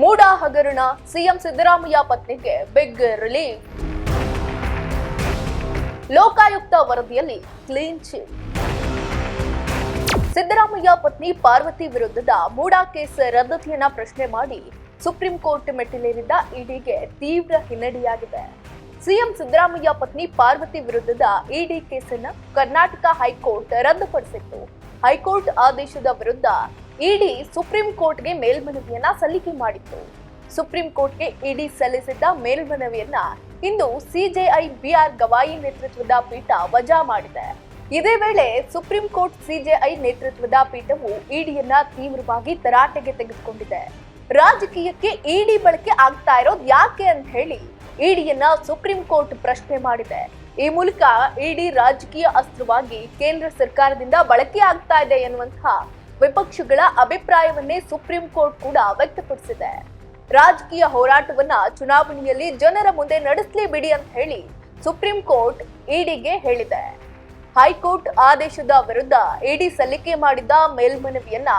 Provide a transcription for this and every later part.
ಮೂಡ ಹಗರಣ ಸಿಎಂ ಸಿದ್ದರಾಮಯ್ಯ ಪತ್ನಿಗೆ big relief. Lokayukta ವರದಿಯಲ್ಲಿ ಕ್ಲೀನ್ ಚಿಟ್ ಸಿದ್ದರಾಮಯ್ಯ ಪತ್ನಿ ಪಾರ್ವತಿ ವಿರುದ್ಧದ ಮೂಡಾ ಕೇಸ್ ರದ್ದತಿಯನ್ನ ಪ್ರಶ್ನೆ ಮಾಡಿ ಸುಪ್ರೀಂ ಕೋರ್ಟ್ ಮೆಟ್ಟಿಲೇರಿದ್ದ ಇಡಿಗೆ ತೀವ್ರ ಹಿನ್ನಡೆಯಾಗಿದೆ. ಸಿಎಂ ಸಿದ್ದರಾಮಯ್ಯ ಪತ್ನಿ ಪಾರ್ವತಿ ವಿರುದ್ಧದ ಇಡಿ ಕೇಸನ್ನು ಕರ್ನಾಟಕ ಹೈಕೋರ್ಟ್ ರದ್ದುಪಡಿಸಿತ್ತು. ಹೈಕೋರ್ಟ್ ಆದೇಶದ ವಿರುದ್ಧ ಇಡಿ ಸುಪ್ರೀಂ ಕೋರ್ಟ್ಗೆ ಮೇಲ್ಮನವಿಯನ್ನ ಸಲ್ಲಿಕೆ ಮಾಡಿತ್ತು. ಸುಪ್ರೀಂ ಕೋರ್ಟ್ಗೆ ಇಡಿ ಸಲ್ಲಿಸಿದ್ದ ಮೇಲ್ಮನವಿಯನ್ನ ಇಂದು ಸಿಜೆಐ ಬಿಆರ್ ಗವಾಯಿ ನೇತೃತ್ವದ ಪೀಠ ವಜಾ ಮಾಡಿದೆ. ಇದೇ ವೇಳೆ ಸುಪ್ರೀಂ ಕೋರ್ಟ್ ಸಿಜೆಐ ನೇತೃತ್ವದ ಪೀಠವು ಇಡಿಯನ್ನ ತೀವ್ರವಾಗಿ ತರಾಟೆಗೆ ತೆಗೆದುಕೊಂಡಿದೆ. ರಾಜಕೀಯಕ್ಕೆ ಇಡಿ ಬಳಕೆ ಆಗ್ತಾ ಇರೋದು ಯಾಕೆ ಅಂತ ಹೇಳಿ ಇಡಿಯನ್ನ ಸುಪ್ರೀಂ ಕೋರ್ಟ್ ಪ್ರಶ್ನೆ ಮಾಡಿದೆ. ಈ ಮೂಲಕ ಇಡಿ ರಾಜಕೀಯ ಅಸ್ತ್ರವಾಗಿ ಕೇಂದ್ರ ಸರ್ಕಾರದಿಂದ ಬಳಕೆ ಆಗ್ತಾ ಇದೆ ಎನ್ನುವಂತಹ ವಿಪಕ್ಷಗಳ ಅಭಿಪ್ರಾಯವನ್ನೇ ಸುಪ್ರೀಂ ಕೋರ್ಟ್ ಕೂಡ ವ್ಯಕ್ತಪಡಿಸಿದೆ. ರಾಜಕೀಯ ಹೋರಾಟವನ್ನ ಚುನಾವಣೆಯಲ್ಲಿ ಜನರ ಮುಂದೆ ನಡೆಸಲಿ ಬಿಡಿ ಅಂತ ಹೇಳಿ ಸುಪ್ರೀಂ ಕೋರ್ಟ್ ಇಡಿಗೆ ಹೇಳಿದೆ. ಹೈಕೋರ್ಟ್ ಆದೇಶದ ವಿರುದ್ಧ ಇಡಿ ಸಲ್ಲಿಕೆ ಮಾಡಿದ್ದ ಮೇಲ್ಮನವಿಯನ್ನ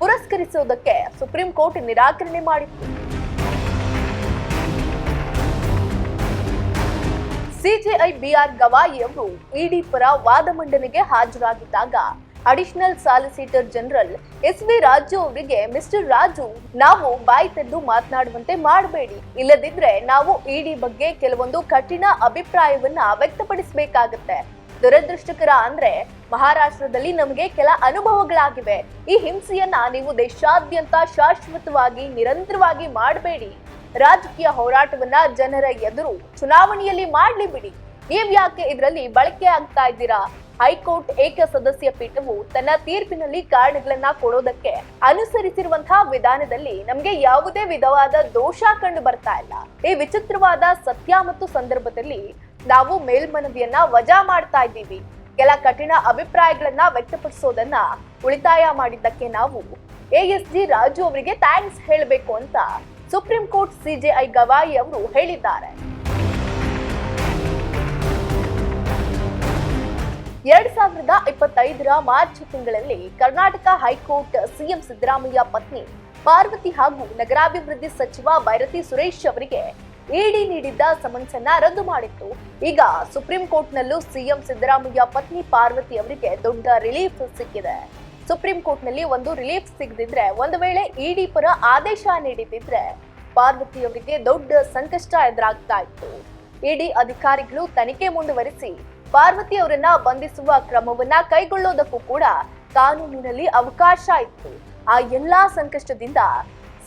ಪುರಸ್ಕರಿಸುವುದಕ್ಕೆ ಸುಪ್ರೀಂ ಕೋರ್ಟ್ ನಿರಾಕರಣೆ ಮಾಡಿತ್ತು. ಸಿಜೆಐ ಬಿಆರ್ ಗವಾಯಿ ಅವರು ಇಡಿ ಪರ ವಾದ ಮಂಡನೆಗೆ ಹಾಜರಾಗಿದ್ದಾಗ additional solicitor general S V Raju ಅವರಿಗೆ, ಮಿಸ್ಟರ್ ರಾಜು, ನಾವು ಬಾಯಿ ತೆದ್ದು ಮಾತನಾಡುವಂತೆ ಮಾಡಬೇಡಿ. ಇಲ್ಲದಿದ್ರೆ ನಾವು ಇಡಿ ಬಗ್ಗೆ ಕೆಲವೊಂದು ಕಠಿಣ ಅಭಿಪ್ರಾಯವನ್ನ ವ್ಯಕ್ತಪಡಿಸಬೇಕಾಗತ್ತೆ. ದುರದೃಷ್ಟಕರ ಅಂದ್ರೆ ಮಹಾರಾಷ್ಟ್ರದಲ್ಲಿ ನಮಗೆ ಕೆಲ ಅನುಭವಗಳಾಗಿವೆ. ಈ ಹಿಂಸೆಯನ್ನ ನೀವು ದೇಶಾದ್ಯಂತ ಶಾಶ್ವತವಾಗಿ, ನಿರಂತರವಾಗಿ ಮಾಡಬೇಡಿ. ರಾಜಕೀಯ ಹೋರಾಟವನ್ನ ಜನರ ಎದುರು ಚುನಾವಣೆಯಲ್ಲಿ ಮಾಡ್ಲಿ ಬಿಡಿ. ನೀವ್ ಯಾಕೆ ಇದರಲ್ಲಿ ಬಳಕೆ ಆಗ್ತಾ ಇದ್ದೀರಾ? ಹೈಕೋರ್ಟ್ ಏಕ ಸದಸ್ಯ ಪೀಠವು ತನ್ನ ತೀರ್ಪಿನಲ್ಲಿ ಕಾರಣಗಳನ್ನ ಕೊಡೋದಕ್ಕೆ ಅನುಸರಿಸಿರುವಂತಹ ವಿಧಾನದಲ್ಲಿ ನಮಗೆ ಯಾವುದೇ ವಿಧವಾದ ದೋಷ ಕಂಡು ಬರ್ತಾ ಇಲ್ಲ. ಈ ವಿಚಿತ್ರವಾದ ಸತ್ಯ ಮತ್ತು ಸಂದರ್ಭದಲ್ಲಿ ನಾವು ಮೇಲ್ಮನವಿಯನ್ನ ವಜಾ ಮಾಡ್ತಾ ಇದ್ದೀವಿ. ಕೆಲ ಕಠಿಣ ಅಭಿಪ್ರಾಯಗಳನ್ನ ವ್ಯಕ್ತಪಡಿಸೋದನ್ನ ಉಳಿತಾಯ ಮಾಡಿದ್ದಕ್ಕೆ ನಾವು ಎ ಎಸ್ ಜಿ ರಾಜು ಅವರಿಗೆ ಥ್ಯಾಂಕ್ಸ್ ಹೇಳಬೇಕು ಅಂತ ಸುಪ್ರೀಂ ಕೋರ್ಟ್ ಸಿಜೆಐ ಗವಾಯಿ ಅವರು ಹೇಳಿದ್ದಾರೆ. ಎರಡ್ ಸಾವಿರದ ಇಪ್ಪತ್ತೈದರ ಮಾರ್ಚ್ ತಿಂಗಳಲ್ಲಿ ಕರ್ನಾಟಕ ಹೈಕೋರ್ಟ್ ಸಿಎಂ ಸಿದ್ದರಾಮಯ್ಯ ಪತ್ನಿ ಪಾರ್ವತಿ ಹಾಗೂ ನಗರಾಭಿವೃದ್ಧಿ ಸಚಿವ ಭೈರತಿ ಸುರೇಶ್ ಅವರಿಗೆ ಇಡಿ ನೀಡಿದ್ದ ಸಮನ್ಸನ್ನ ರದ್ದು ಮಾಡಿತ್ತು. ಈಗ ಸುಪ್ರೀಂ ಕೋರ್ಟ್ನಲ್ಲೂ ಸಿಎಂ ಸಿದ್ದರಾಮಯ್ಯ ಪತ್ನಿ ಪಾರ್ವತಿ ಅವರಿಗೆ ದೊಡ್ಡ ರಿಲೀಫ್ ಸಿಕ್ಕಿದೆ. ಸುಪ್ರೀಂ ಕೋರ್ಟ್ನಲ್ಲಿ ಒಂದು ರಿಲೀಫ್ ಸಿಗದಿದ್ರೆ, ಒಂದು ವೇಳೆ ಇಡಿ ಪರ ಆದೇಶ ನೀಡಿದ್ರೆ ಪಾರ್ವತಿ ಅವರಿಗೆ ದೊಡ್ಡ ಸಂಕಷ್ಟ ಎದುರಾಗ್ತಾ ಇತ್ತು. ಇಡಿ ಅಧಿಕಾರಿಗಳು ತನಿಖೆ ಮುಂದುವರಿಸಿ ಪಾರ್ವತಿ ಅವರನ್ನ ಬಂಧಿಸುವ ಕ್ರಮವನ್ನ ಕೈಗೊಳ್ಳೋದಕ್ಕೂ ಕೂಡ ಕಾನೂನಿನಲ್ಲಿ ಅವಕಾಶ ಇತ್ತು. ಆ ಎಲ್ಲಾ ಸಂಕಷ್ಟದಿಂದ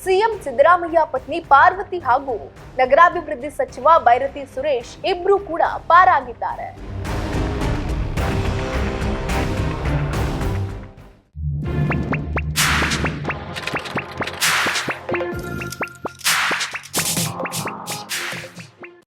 ಸಿಎಂ ಸಿದ್ದರಾಮಯ್ಯ ಪತ್ನಿ ಪಾರ್ವತಿ ಹಾಗೂ ನಗರಾಭಿವೃದ್ಧಿ ಸಚಿವ ಬೈರತಿ ಸುರೇಶ್ ಇಬ್ರು ಕೂಡ ಪಾರಾಗಿದ್ದಾರೆ.